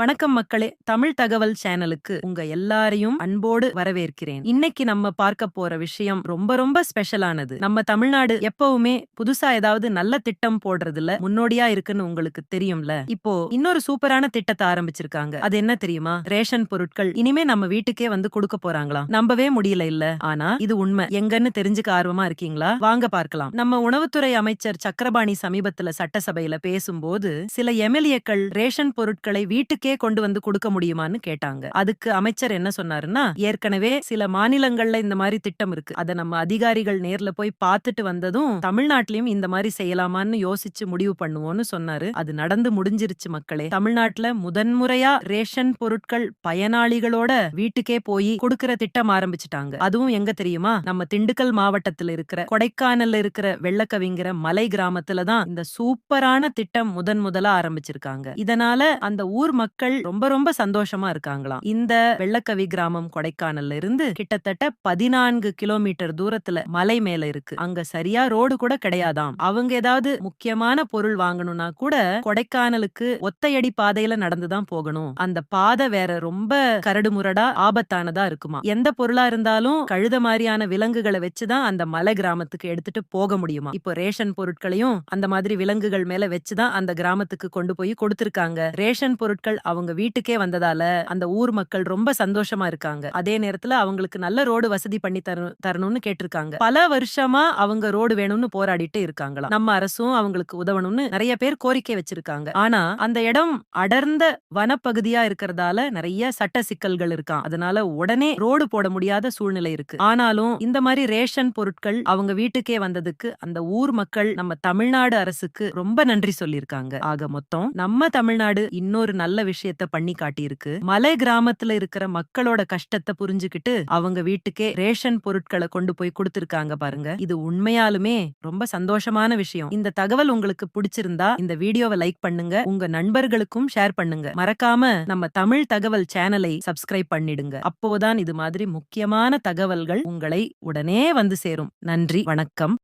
வணக்கம் மக்களே. தமிழ் தகவல் சேனலுக்கு உங்க எல்லாரையும் அன்போடு வரவேற்கிறேன். இன்னைக்கு நம்ம பார்க்க போற விஷயம் ரொம்ப ரொம்ப ஸ்பெஷலானது. நம்ம தமிழ்நாடு எப்பவுமே புதுசா ஏதாவது நல்ல திட்டம் போடுறதுல முன்னோடியா இருக்குன்னு உங்களுக்கு தெரியும்ல? இப்போ இன்னொரு சூப்பரான திட்டத்தை ஆரம்பிச்சிருக்காங்க. அது என்ன தெரியுமா? ரேஷன் பொருட்கள் இனிமே நம்ம வீட்டுக்கே வந்து கொடுக்க போறாங்களாம். நம்பவே முடியல இல்ல. ஆனா இது உண்மை. எங்கன்னு தெரிஞ்சுக்க ஆர்வமா இருக்கீங்களா? வாங்க பார்க்கலாம். நம்ம உணவுத்துறை அமைச்சர் சக்கரபாணி சமீபத்துல சட்டசபையில பேசும்போது சில எம்எல்ஏக்கள் ரேஷன் பொருட்களை வீட்டுக்கே கொண்டு வந்து கொடுக்க முடியுமான்னு கேட்டாங்க. அதுக்கு அமைச்சர் என்ன சொன்னாருன்னா ஏற்கனவே சில மாநிலங்கள்ல இந்த மாதிரி திட்டம் இருக்கு. அத நம்ம அதிகாரிகள் நேர்ல போய் பார்த்துட்டு வந்ததும் தமிழ்நாட்டிலயும் இந்த மாதிரி செய்யலாமான்னு யோசிச்சு முடிவு பண்ணுவோம்னு சொன்னாரு. அது நடந்து முடிஞ்சிருச்சு மக்களே. தமிழ்நாட்டுல முதன்முறையா ரேஷன் பொருட்கள் பயனாளிகளோட வீட்டுக்கே போய் கொடுக்கிற திட்டம் ஆரம்பிச்சுட்டாங்க. அதுவும் எங்க தெரியுமா? நம்ம திண்டுக்கல் மாவட்டத்துல இருக்கிற கொடைக்கானல்ல இருக்கிற வெள்ளக்கவிங்கிற மலை கிராமத்துல தான் இந்த சூப்பரான திட்டம் முதன் முதலா ஆரம்பிச்சிருக்காங்க. இதனால அந்த ஊர் மக்கள் மக்கள் ரொம்ப ரொம்ப சந்தோஷமா இருக்காங்களாம். இந்த வெள்ளக்கவி கிராமம் கொடைக்கானல்ல இருந்து கிட்டத்தட்ட பதினான்கு கிலோமீட்டர் தூரத்துல மலை மேல இருக்கு. அங்க சரியா ரோடு கூட கிடையாதாம். அவங்க ஏதாவது முக்கியமான பொருள் வாங்கணும்னா கூட கொடைக்கானலுக்கு ஒத்தையடி பாதையில நடந்துதான் போகணும். அந்த பாதை வேற ரொம்ப கரடுமுரடா ஆபத்தானதா இருக்குமா எந்த பொருளா இருந்தாலும் கழுத மாதிரியான விலங்குகளை வச்சுதான் அந்த மலை கிராமத்துக்கு எடுத்துட்டு போக முடியுமா இப்போ ரேஷன் பொருட்களையும் அந்த மாதிரி விலங்குகள் மேல வச்சுதான் அந்த கிராமத்துக்கு கொண்டு போய் கொடுத்திருக்காங்க. ரேஷன் பொருட்கள் அவங்க வீட்டுக்கே வந்ததால அந்த ஊர் மக்கள் ரொம்ப சந்தோஷமா இருக்காங்க. அதே நேரத்துல அவங்களுக்கு நல்ல ரோடு வசதி பண்ணி தரணும்னு கேட்டிருக்காங்க. பல வருஷமா அவங்க ரோடு வேணும்னு போராடிட்டு இருக்காங்களாம். நம்ம அரசும் அவங்களுக்கு உதவணும்னு நிறைய பேர் கோரிக்கை வச்சிருக்காங்க. ஆனா அந்த இடம் அடர்ந்த வனப்பகுதியா இருக்கிறதால நிறைய சட்ட சிக்கல்கள் இருக்கான் அதனால உடனே ரோடு போட முடியாத சூழ்நிலை இருக்கு. ஆனாலும் இந்த மாதிரி ரேஷன் பொருட்கள் அவங்க வீட்டுக்கே வந்ததுக்கு அந்த ஊர் மக்கள் நம்ம தமிழ்நாடு அரசுக்கு ரொம்ப நன்றி சொல்லியிருக்காங்க. ஆக மொத்தம் நம்ம தமிழ்நாடு இன்னொரு நல்ல விஷயத்த பண்ணி காட்டியிருக்கு. மலை கிராமத்துல இருக்கிற மக்களோட கஷ்டத்தை புரிஞ்சுக்கிட்டு அவங்க வீட்டுக்கே ரேஷன் பொருட்களை கொண்டு போய் கொடுத்திருக்காங்க பாருங்க. இது உண்மையாலுமே ரொம்ப சந்தோஷமான விஷயம். இந்த தகவல் உங்களுக்கு பிடிச்சிருந்தா இந்த வீடியோவை லைக் பண்ணுங்க. உங்க நண்பர்களுக்கும் ஷேர் பண்ணுங்க. மறக்காம நம்ம தமிழ் தகவல் சேனலை சப்ஸ்கிரைப் பண்ணிடுங்க. அப்போதான் இது மாதிரி முக்கியமான தகவல்கள் உங்களை உடனே வந்து சேரும். நன்றி. வணக்கம்.